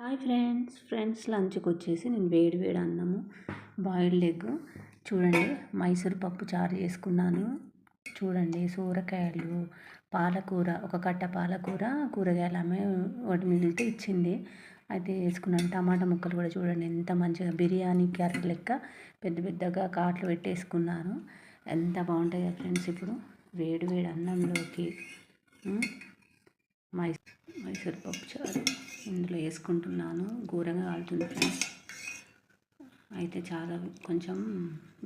Hi friends. Friends లంచ్కి వచ్చేసి నేను వేడి వేడి అన్నము బాయిల్డ్ ఎగ్. చూడండి మైసూర్ పప్పు చారు చేసుకున్నాను. చూడండి సూరకాయలు పాలకూర ఒక కట్ట పాలకూర కూరగాయలు ఆమె ఒకటి మిగిలితే ఇచ్చింది. అయితే వేసుకున్నాను టమాటా ముక్కలు కూడా చూడండి ఎంత మంచిగా బిర్యానీ క్యారెట్ లెక్క పెద్ద పెద్దగా కాట్లు పెట్టేసుకున్నాను. ఎంత బాగుంటాయి ఫ్రెండ్స్ ఇప్పుడు. వేడి వేడి అన్నంలోకి మైసూర్ మైసూర్ పప్పు చారు ఇందులో వేసుకుంటున్నాను. ఘోరంగా కాలుతుంది ఫ్రెండ్స్. అయితే చాలా కొంచెం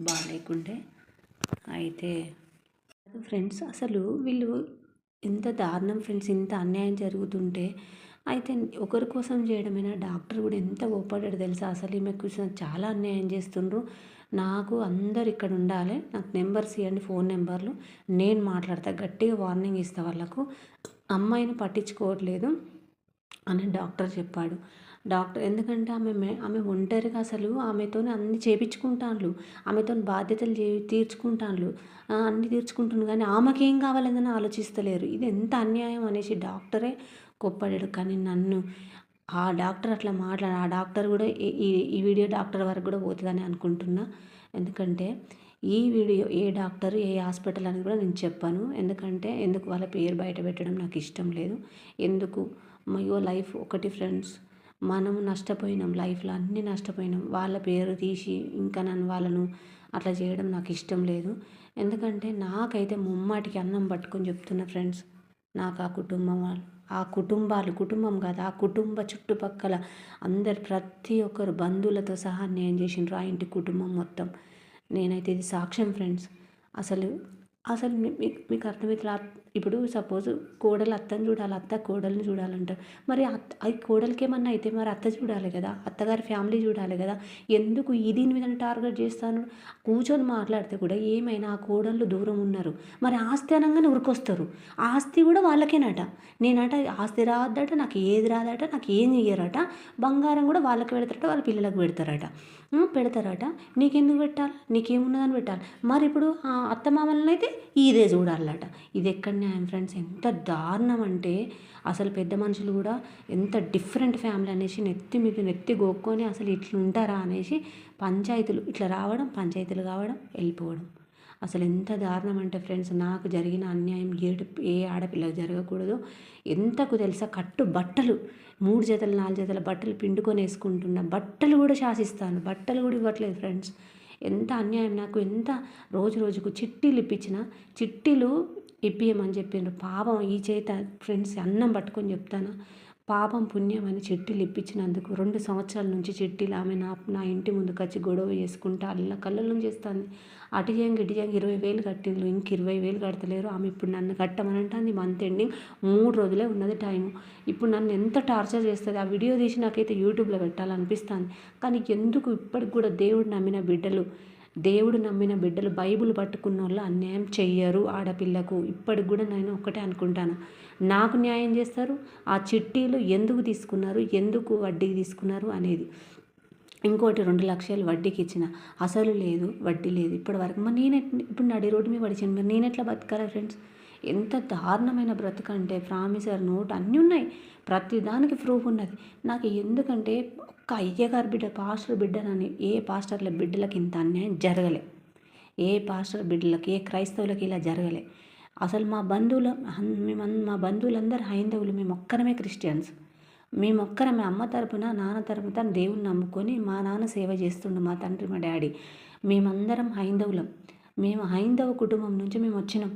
బాగాలేకుంటే అయితే ఫ్రెండ్స్ అసలు వీళ్ళు ఎంత దారుణం ఫ్రెండ్స్ ఇంత అన్యాయం జరుగుతుంటే అయితే ఒకరి కోసం చేయడమైనా డాక్టర్ కూడా ఎంత ఓపడాడు తెలుసా? అసలు ఈమెకు చాలా అన్యాయం చేస్తుండ్రు. నాకు అందరు ఇక్కడ ఉండాలి. నాకు నెంబర్స్ ఇవ్వండి ఫోన్ నెంబర్లు. నేను మాట్లాడతా గట్టిగా వార్నింగ్ ఇస్తా వాళ్ళకు. అమ్మాయిని పట్టించుకోవట్లేదు అని డాక్టర్ చెప్పాడు. డాక్టర్ ఎందుకంటే ఆమె ఆమె ఒంటరిగా అసలు ఆమెతో అన్ని చేపించుకుంటాను ఆమెతో బాధ్యతలు చే తీర్చుకుంటాను అన్నీ తీర్చుకుంటాను కానీ ఆమెకేం కావాలని ఆలోచిస్తలేరు. ఇది ఎంత అన్యాయం అనేసి డాక్టరే కొప్పడాడు కానీ నన్ను ఆ డాక్టర్ అట్లా మాట్లాడు ఆ డాక్టర్ కూడా ఈ ఈ వీడియో డాక్టర్ వరకు కూడా పోతుందని అనుకుంటున్నా. ఎందుకంటే ఈ వీడియో ఏ డాక్టర్ ఏ హాస్పిటల్ అని కూడా నేను చెప్పాను. ఎందుకంటే ఎందుకు వాళ్ళ పేరు బయట పెట్టడం నాకు ఇష్టం లేదు. ఎందుకు? మయో లైఫ్ ఒకటి ఫ్రెండ్స్. మనం నష్టపోయినాం లైఫ్లో అన్నీ నష్టపోయినాం. వాళ్ళ పేరు తీసి ఇంకా నన్ను వాళ్ళను అట్లా చేయడం నాకు ఇష్టం లేదు. ఎందుకంటే నాకైతే ముమ్మాటికి అన్నం పట్టుకొని చెప్తున్న ఫ్రెండ్స్. నాకు ఆ కుటుంబం వాళ్ళు. ఆ కుటుంబాలు కుటుంబం కాదు ఆ కుటుంబ చుట్టుపక్కల అందరు ప్రతి ఒక్కరు బంధువులతో సహా నేను చేసిండ్రు ఆ ఇంటి కుటుంబం మొత్తం. నేనైతే ఇది సాక్ష్యం ఫ్రెండ్స్. అసలు అసలు మీకు మీకు అర్థమవుతుంది ఇప్పుడు సపోజ్ కోడలు అత్తని చూడాలి అత్త కోడల్ని చూడాలంటారు మరి అత్త అది కోడలికి ఏమన్నా అయితే మరి అత్త చూడాలి కదా అత్తగారి ఫ్యామిలీ చూడాలి కదా ఎందుకు ఈ దీని మీద టార్గెట్ చేస్తాను? కూర్చొని మాట్లాడితే కూడా ఏమైనా ఆ కోడళ్ళు దూరం ఉన్నారు. మరి ఆస్తి అనగానే ఉరికొస్తారు. ఆస్తి కూడా వాళ్ళకేనట. నేనట ఆస్తి రాదట నాకు ఏది రాదట నాకు ఏం చెయ్యరట బంగారం కూడా వాళ్ళకి పెడతారట వాళ్ళ పిల్లలకు పెడతారట. పెడతారట. నీకెందుకు పెట్టాలి? నీకేమున్నదని పెట్టాలి? మరి ఇప్పుడు అత్తమామలను అయితే ఇదే చూడాలట. ఇది ఎక్కడ న్యాయం ఫ్రెండ్స్. ఎంత దారుణం అంటే అసలు పెద్ద మనుషులు కూడా ఎంత డిఫరెంట్ ఫ్యామిలీ అనేసి నెత్తి మీద నెత్తి గోక్కొని అసలు ఇట్లుంటారా అనేసి పంచాయతీలు ఇట్లా రావడం పంచాయతీలు కావడం వెళ్ళిపోవడం. అసలు ఎంత దారుణం అంటే ఫ్రెండ్స్ నాకు జరిగిన అన్యాయం ఏడు ఏ ఆడపిల్ల జరగకూడదు. ఎంతకు తెలుసా కట్టు బట్టలు మూడు జతలు నాలుగు జతల బట్టలు పిండుకొని వేసుకుంటున్న బట్టలు కూడా శాసిస్తాను. బట్టలు కూడా ఇవ్వట్లేదు ఫ్రెండ్స్. ఎంత అన్యాయం నాకు ఎంత రోజు రోజుకు చిట్టీలు ఇప్పించిన చిట్టీలు ఇప్పియమని చెప్పిండ్రు పాపం ఈ చేత ఫ్రెండ్స్ అన్నం పట్టుకొని చెప్తాను. పాపం పుణ్యం అని చిట్టీలు ఇప్పించినందుకు రెండు సంవత్సరాల నుంచి చిట్టీలు ఆమె నా నా ఇంటి ముందుకు వచ్చి గొడవ చేసుకుంటా అల్ల కళ్ళల్లో చేస్తుంది. అటు చేయంగా ఇటు చేయంగా ఇరవై వేలు కట్టిండ్రు. ఇంక ఇరవై వేలు కడతలేరు. ఆమె ఇప్పుడు నన్ను కట్టమనంటే మంత్ ఎండింగ్ మూడు రోజులే ఉన్నది టైము. ఇప్పుడు నన్ను ఎంత టార్చర్ చేస్తుంది? ఆ వీడియో తీసి నాకైతే యూట్యూబ్లో పెట్టాలనిపిస్తుంది. కానీ ఎందుకు ఇప్పటికి కూడా దేవుడు నమ్మిన బిడ్డలు దేవుడు నమ్మిన బిడ్డలు బైబుల్ పట్టుకున్న వాళ్ళు అన్యాయం చెయ్యరు ఆడపిల్లకు. ఇప్పటికి కూడా నేను ఒక్కటే అనుకుంటాను. నాకు న్యాయం చేస్తారు ఆ చిట్టీలు ఎందుకు తీసుకున్నారు ఎందుకు వడ్డీకి తీసుకున్నారు అనేది. ఇంకోటి రెండు లక్షలు వడ్డీకి ఇచ్చిన. అసలు లేదు వడ్డీ లేదు. ఇప్పటి వరకు మరి నేను ఇప్పుడు నడి రోడ్డు మీద పడిచాను మరి నేను ఎట్లా బతకాలి ఫ్రెండ్స్ ఎంత దారుణమైన బ్రతుకంటే ప్రామిసర్ నోట్ అన్నీ ఉన్నాయి. ప్రతిదానికి ప్రూఫ్ ఉన్నది. నాకు ఎందుకంటే ఒక్క అయ్యగారి బిడ్డ పాస్టర్ బిడ్డనని ఏ పాస్టర్ల బిడ్డలకి ఇంత అన్యాయం జరగలే. ఏ పాస్టర్ బిడ్డలకి ఏ క్రైస్తవులకి ఇలా జరగలే. అసలు మా బంధువుల మేము మా బంధువులందరూ హైందవులు మేము ఒక్కరమే క్రిస్టియన్స్. మేము ఒక్కరమే అమ్మ తరపున నాన్న తరపున దేవుణ్ణి నమ్ముకొని మా నాన్న సేవ చేస్తుండు మా తండ్రి మా డాడీ. మేమందరం హైందవులం. మేము హైందవ కుటుంబం నుంచి మేము వచ్చినాం.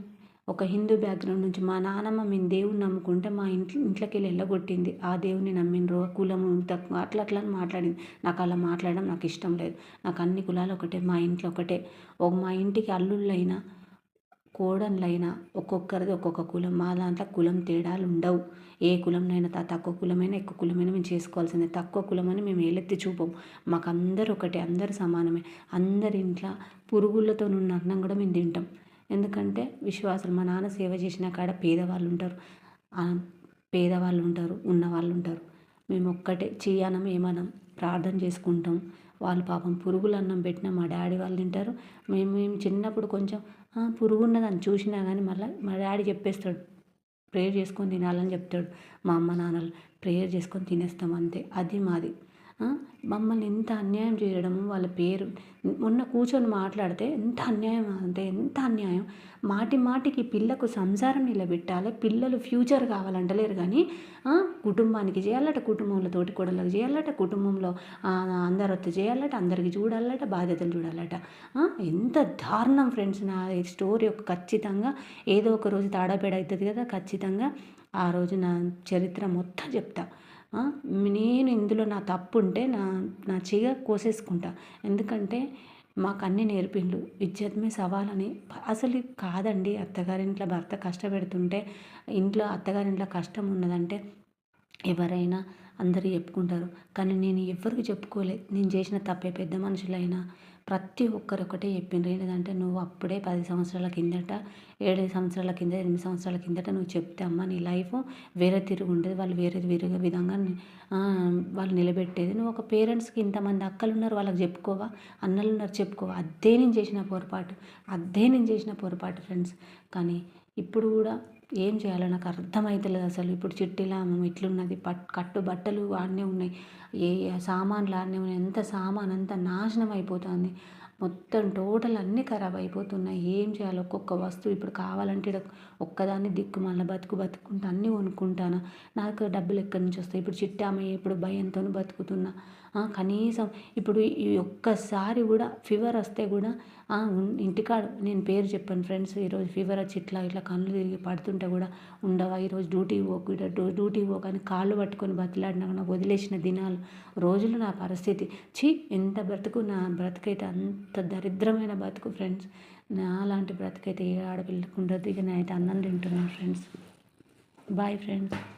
ఒక హిందూ బ్యాక్గ్రౌండ్ నుంచి మా నాన్నమ్మ మేము దేవుని నమ్ముకుంటే మా ఇంట్లో ఇంట్లోకి వెళ్ళి వెళ్ళగొట్టింది. ఆ దేవుని నమ్మినరు కులము తక్కువ అట్లా అట్లా అని మాట్లాడింది. నాకు అలా మాట్లాడడం నాకు ఇష్టం లేదు. నాకు అన్ని కులాలు ఒకటే మా ఇంట్లో ఒకటే. ఒక మా ఇంటికి అల్లుళ్ళైనా కోడన్లైనా ఒక్కొక్కరిది ఒక్కొక్క కులం. మా దాంట్లో కులం తేడాలు ఉండవు. ఏ కులంనైనా తక్కువ కులమైనా ఎక్కువ కులమైనా మేము చేసుకోవాల్సిందే. తక్కువ కులమని మేము ఏలెత్తి చూపం. మాకు అందరు ఒకటే అందరు సమానమే. అందరి ఇంట్లో పురుగులతో ఉన్న అన్నం కూడా మేము తింటాం. ఎందుకంటే విశ్వాసులు మా నాన్న సేవ చేసిన కాడ పేదవాళ్ళు ఉంటారు. పేదవాళ్ళు ఉంటారు ఉన్నవాళ్ళు ఉంటారు. మేము ఒక్కటే చేయనం ఏమనం ప్రార్థన చేసుకుంటాం. వాళ్ళు పాపం పురుగులు అన్నం పెట్టినా మా డాడీ వాళ్ళు తింటారు. మేము మేము చిన్నప్పుడు కొంచెం పురుగు ఉన్నదని చూసినా కానీ మళ్ళీ మా డాడీ చెప్పేస్తాడు. ప్రేయర్ చేసుకొని తినాలని చెప్తాడు మా అమ్మ నాన్నలు. ప్రేయర్ చేసుకొని తినేస్తాం అంతే. అది మాది. మమ్మల్ని ఎంత అన్యాయం చేయడము వాళ్ళ పేరు మొన్న కూర్చొని మాట్లాడితే ఎంత అన్యాయం అంటే ఎంత అన్యాయం. మాటి మాటికి పిల్లకు సంసారం నిలబెట్టాలి పిల్లలు ఫ్యూచర్ కావాలంటలేరు కానీ కుటుంబానికి చేయాలట కుటుంబంలో తోటి కొడలకు చేయాలట కుటుంబంలో ఆ, అందరు వస్తే చేయాలట అందరికి చూడాలట బాధ్యతలు చూడాలట. ఎంత దారుణం ఫ్రెండ్స్ నా స్టోరీ ఒక ఖచ్చితంగా ఏదో ఒక రోజు తాడాపేడ అవుతుంది కదా ఖచ్చితంగా ఆ రోజు నా చరిత్ర మొత్తం చెప్తా. నేను ఇందులో నా తప్పు ఉంటే నా నా చేయ కోసేసుకుంటా. ఎందుకంటే మాకు అన్నీ నేర్పిండు ఇజ్జత్ సవాలని అసలు కాదండి అత్తగారింట్లో భర్త కష్టపెడుతుంటే ఇంట్లో అత్తగారింట్లో కష్టం ఉన్నదంటే ఎవరైనా అందరూ చెప్పుకుంటారు. కానీ నేను ఎవరికి చెప్పుకోలేదు నేను చేసిన తప్పే పెద్ద మనుషులైనా. ప్రతి ఒక్కరు ఒకటే చెప్పిండ్రు. ఏంటంటే నువ్వు అప్పుడే పది సంవత్సరాల కిందట ఏడు సంవత్సరాల కింద ఎనిమిది సంవత్సరాల కిందట నువ్వు చెప్తే అమ్మ నీ లైఫ్ వేరే తిరుగు ఉండేది. వాళ్ళు వేరే వేరే విధంగా వాళ్ళు నిలబెట్టేది. నువ్వు ఒక పేరెంట్స్కి ఇంతమంది అక్కలు ఉన్నారు వాళ్ళకి చెప్పుకోవా? అన్నలు ఉన్నారు చెప్పుకోవా? అదే నేను చేసిన పొరపాటు. అదే నేను చేసిన పొరపాటు ఫ్రెండ్స్. కానీ ఇప్పుడు కూడా ఏం చేయాలో నాకు అర్థమవుతలేదు అసలు. ఇప్పుడు చిట్టిలా ఇట్లున్నది పట్ కట్టు బట్టలు ఆడనే ఉన్నాయి. ఏ సామాన్లు ఆడనే ఉన్నాయి. ఎంత సామాన్ అంతా నాశనం అయిపోతుంది. మొత్తం టోటల్ అన్నీ ఖరాబ్ అయిపోతున్నాయి. ఏం చేయాలి ఒక్కొక్క వస్తువు ఇప్పుడు కావాలంటే ఒక్కదాన్ని దిక్కు మళ్ళీ బతుకు బతుకుంటా అన్నీ కొనుక్కుంటాను. నాకు డబ్బులు ఎక్కడి నుంచి వస్తాయి? ఇప్పుడు చిట్టామ ఇప్పుడు భయంతో బతుకుతున్నా. కనీసం ఇప్పుడు ఈ ఒక్కసారి కూడా ఫీవర్ వస్తే కూడా ఇంటికాడ నేను పేరు చెప్పాను ఫ్రెండ్స్ ఈరోజు ఫీవర్ వచ్చి ఇట్లా ఇట్లా కళ్ళు తిరిగి పడుతుంటే కూడా ఉండవా ఈరోజు డ్యూటీ పోకు డ్యూటీ పోకు అని కాళ్ళు పట్టుకొని బతిలాడినా నాకు వదిలేసిన దినాలు రోజులు నా పరిస్థితి. ఛీ ఎంత బ్రతుకు నా బ్రతుకైతే అంత దరిద్రమైన బ్రతుకు ఫ్రెండ్స్ నా లాంటి బ్రతుకైతే ఏ ఆడపిల్లకు ఉండదు ఇక నేనైతే అన్నం తింటున్నాను ఫ్రెండ్స్ బాయ్ ఫ్రెండ్స్